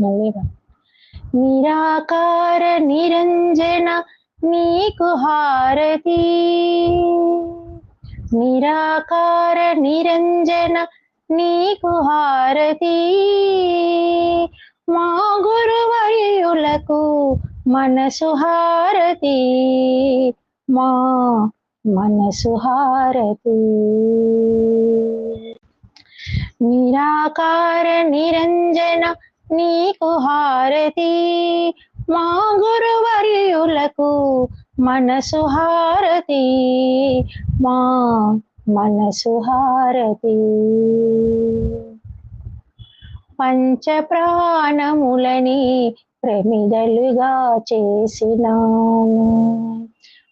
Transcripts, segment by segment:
మళ్ళీ నిరాకార నిరంజన నీకు హారతి. నిరాకార నిరంజన నీకు హారతి. మా గురువర్యులకు మనసు హారతి. మా మనసు హారతి. నిరాకార నిరంజన నీకు హారతి మా గురువర్యులకు మనసు హారతి. మా మనసు హారతి. పంచ ప్రాణములని ప్రమిదలుగా చేసినాను.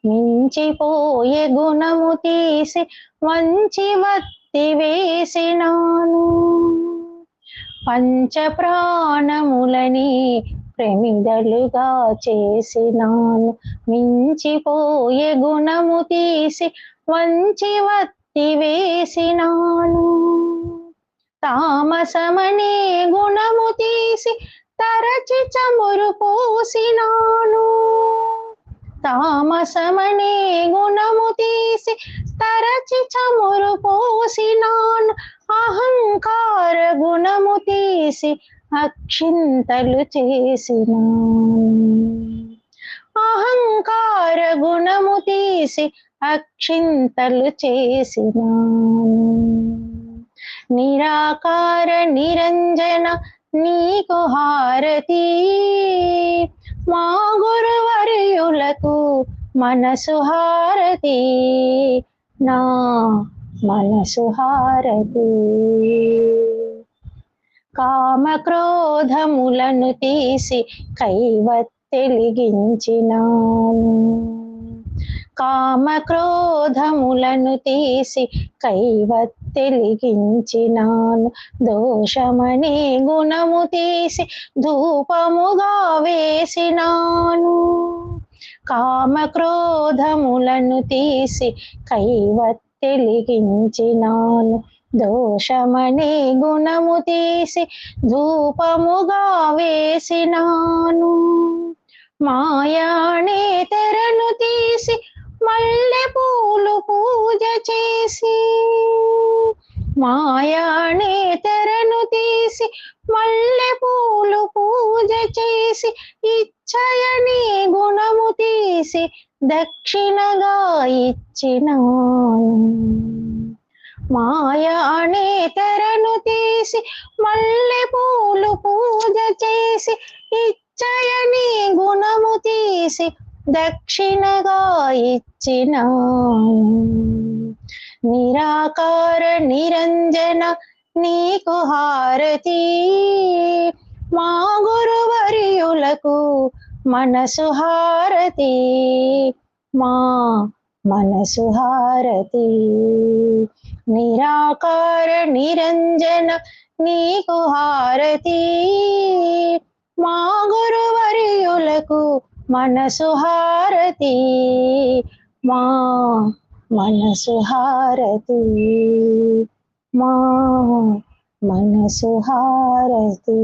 మించిపోయే గుణము తీసి మంచి వత్తి వేసినాను. పంచ ప్రాణములని ప్రమిదలుగా చేసినాను. మించిపోయే గుణము తీసి వంచి వత్తి వేసినాను. తామసమనే గుణము తీసి తరచి చమురు పోసినాను. తామసమనే గుణము తీసి తరచి చమురు పోసి చేసి అక్షింతలు చేసిన. అహంకార గుణము తీసి అక్షింతలు చేసిన. నిరాకార నిరంజన నీకు హారతి. మా గురువర్యులకు మనసు హారతి. నా మనసు హారతి. కామ క్రోధములను తీసి కైవత్తెలిగించినాను కామ క్రోధములను తీసి కైవత్తెలిగించినాను. దోషమనే గుణము తీసి ధూపముగా వేసినాను. కామ క్రోధములను తీసి కైవత్తెలిగించినాను. దోషమనే గుణము తీసి ధూపముగా వేసినాను. మాయానే తెరను తీసి మల్లె పూలు పూజ చేసి మాయానే తెరను తీసి మల్లె పూలు పూజ చేసి ఇచ్చయని గుణము తీసి దక్షిణగా ఇచ్చినాను. మాయ అనే తెరను తీసి మల్లె పూలు పూజ చేసి ఇచ్చయని గుణము తీసి దక్షిణగా ఇచ్చిన. నిరాకార నిరంజన నీకు హారతి. మా గురువర్యులకు మనసు హారతి. మా మనసు హారతి నిరాకార నిరంజన నీకు హారతి మా గురువర్యులకు మనసు హారతి మా మనసు హారతి మా మనసు హారతి